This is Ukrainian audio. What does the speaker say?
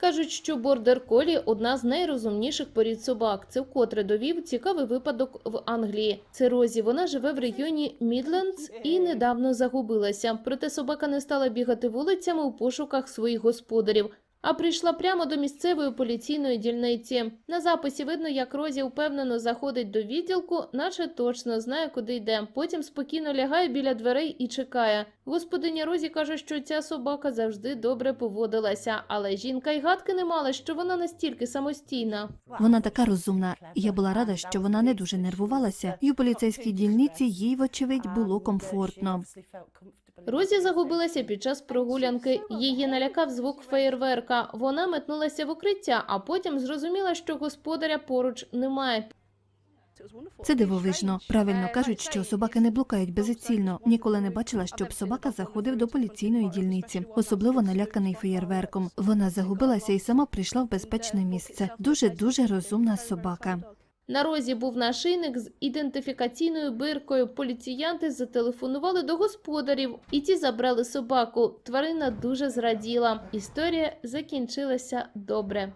Кажуть, що бордер колі одна з найрозумніших порід собак. Це вкотре довів цікавий випадок в Англії. Це Розі. Вона живе в регіоні Мідлендс і недавно загубилася. Проте собака не стала бігати вулицями у пошуках своїх господарів. А прийшла прямо до місцевої поліційної дільниці. На записі видно, як Розі впевнено заходить до відділку, наче точно знає, куди йде. Потім спокійно лягає біля дверей і чекає. Господиня Розі каже, що ця собака завжди добре поводилася, але жінка й гадки не мала, що вона настільки самостійна. Вона така розумна, і я була рада, що вона не дуже нервувалася, і у поліцейській дільниці їй, вочевидь, було комфортно. Розі загубилася під час прогулянки. Її налякав звук феєрверка. Вона метнулася в укриття, а потім зрозуміла, що господаря поруч немає. Це дивовижно. Правильно кажуть, що собаки не блукають безцільно. Ніколи не бачила, щоб собака заходив до поліційної дільниці, особливо наляканий феєрверком. Вона загубилася і сама прийшла в безпечне місце. Дуже дуже розумна собака. На розі був нашийник з ідентифікаційною биркою. Поліціянти зателефонували до господарів, і ті забрали собаку. Тварина дуже зраділа. Історія закінчилася добре.